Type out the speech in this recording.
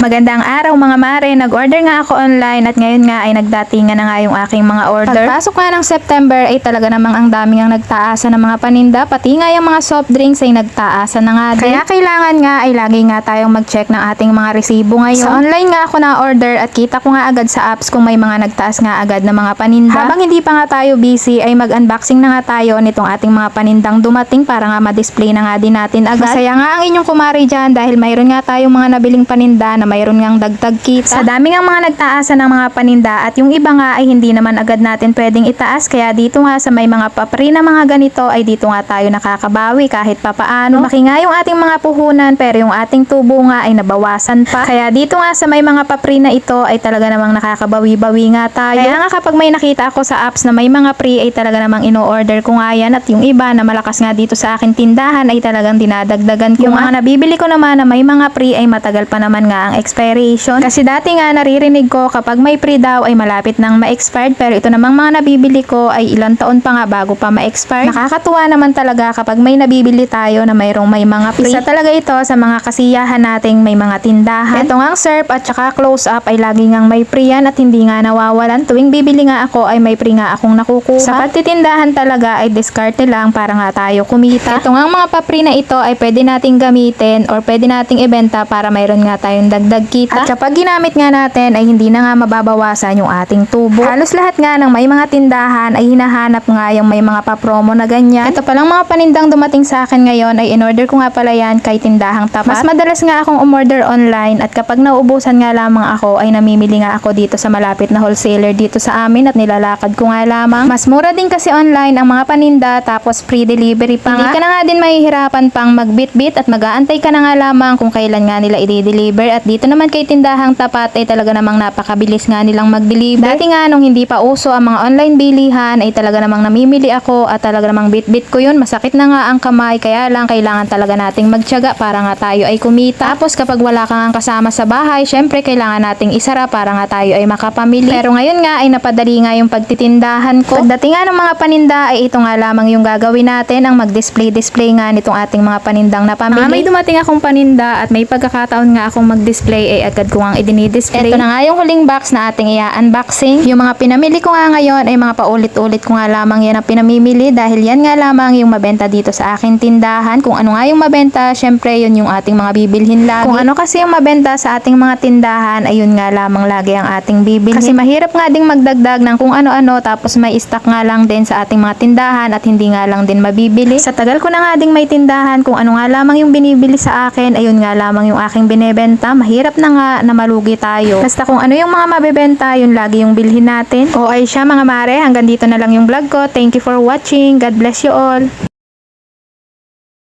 Magandang araw mga mare, nag-order nga ako online at ngayon nga ay nagdatingan na nga yung aking mga order. Pagpasok nga ng September ay talaga namang ang daming ang nagtaasan ng mga paninda, pati nga yung mga soft drinks ay nagtaasan na nga din. Kaya kailangan nga ay lagi nga tayong mag-check ng ating mga resibo ngayon. Sa online nga ako na-order at kita ko nga agad sa apps kung may mga nagtaas nga agad na mga paninda. Habang hindi pa nga tayo busy ay mag-unboxing na nga tayo nitong ating mga panindang dumating para nga ma-display na nga din natin agad. Masaya nga ang inyong kumari dyan dahil mayroon nga tayong mga nabiling paninda na mayroon ngang dagdag kita. Sa dami nga mga nagtaasan ng mga paninda at yung iba nga ay hindi naman agad natin pwedeng itaas kaya dito nga sa may mga papri na mga ganito ay dito nga tayo nakakabawi kahit papaano. Lumaki nga yung ating mga puhunan pero yung ating tubo nga ay nabawasan pa. Kaya dito nga sa may mga papri na ito ay talaga namang nakakabawi-bawi nga tayo. Kaya nga kapag may nakita ako sa apps na may mga free ay talaga namang ino-order ko nga yan at yung iba na malakas nga dito sa akin tindahan ay talagang dinadagdagan ko. Yung mga nabibili ko naman na may mga free ay matagal pa naman nga ang expiration. Kasi dati nga naririnig ko kapag may free daw ay malapit nang ma-expired pero ito namang mga nabibili ko ay ilang taon pa nga bago pa ma-expire. Nakakatuwa naman talaga kapag may nabibili tayo na mayroong may mga free. Isa talaga ito sa mga kasiyahan nating may mga tindahan. Ito nga ang surf at saka close up ay lagi ngang may free yan at hindi nga nawawalan. Tuwing bibili nga ako ay may free nga akong nakukuha. Sa pagtitindahan talaga ay diskarte lang para nga tayo kumita. Ito nga ang mga papri na ito ay pwede nating gamitin or pwede nating ibenta para mayroon nga tayong dagdag kita. At kapag ginamit nga natin ay hindi na nga mababawasan yung ating tubo. Halos lahat nga ng may mga tindahan ay hinahanap nga yung may mga papromo na ganyan. Ito palang mga panindang dumating sa akin ngayon ay in-order ko nga pala yan kay tindahang tapat. Mas madalas nga akong umorder online at kapag nauubusan nga lamang ako ay namimili nga ako dito sa malapit na wholesaler dito sa amin at nilalakad ko nga lamang. Mas mura din kasi online ang mga paninda tapos free delivery pa Hindi nga. ka na nga din mahihirapan pang magbitbit at mag-aantay ka na nga lamang kung kailan nga nila i-deliver at dito naman kay tindahang tapat ay talaga namang napakabilis nga nilang mag-deliver. Dati nga nung hindi pa uso ang mga online bilihan ay talaga namang namimili ako at talaga namang bit-bit ko yun. Masakit na nga ang kamay kaya lang kailangan talaga nating magtiyaga para nga tayo ay kumita. Tapos kapag wala kang kasama sa bahay, syempre kailangan nating isara para nga tayo ay makapamili. Pero ngayon nga ay napadali nga yung pagtitindahan ko. Pagdating nga ng mga paninda ay ito nga lamang yung gagawin natin ang mag-display-display nga nitong ating mga panindang napamili. Ah, may dumating akong paninda at may pagkakataon nga akong mag-display ay agad ko ang idinidisplay. Ito na nga yung huling box na ating i-unboxing. Yung mga pinamili ko nga ngayon ay mga paulit-ulit ko nga lamang yan ang pinamimili dahil yan nga lamang yung mabenta dito sa akin tindahan. Kung ano nga yung mabenta, syempre yun yung ating mga bibilhin lagi. Kung ano kasi yung mabenta sa ating mga tindahan, ay yun nga lamang lagi ang ating bibilhin. Kasi mahirap nga ding magdagdag ng kung ano-ano tapos may stock nga lang din sa ating mga tindahan at hindi nga lang din mabibili. Sa tagal ko na nga ding may tindahan, kung ano nga lamang yung binibili sa akin, ayun nga lamang yung aking binebenta. Mahirap na nga na malugi tayo. Basta kung ano yung mga mabebenta, yun lagi yung bilhin natin. O ay siya mga mare, hanggang dito na lang yung vlog ko. Thank you for watching. God bless you all.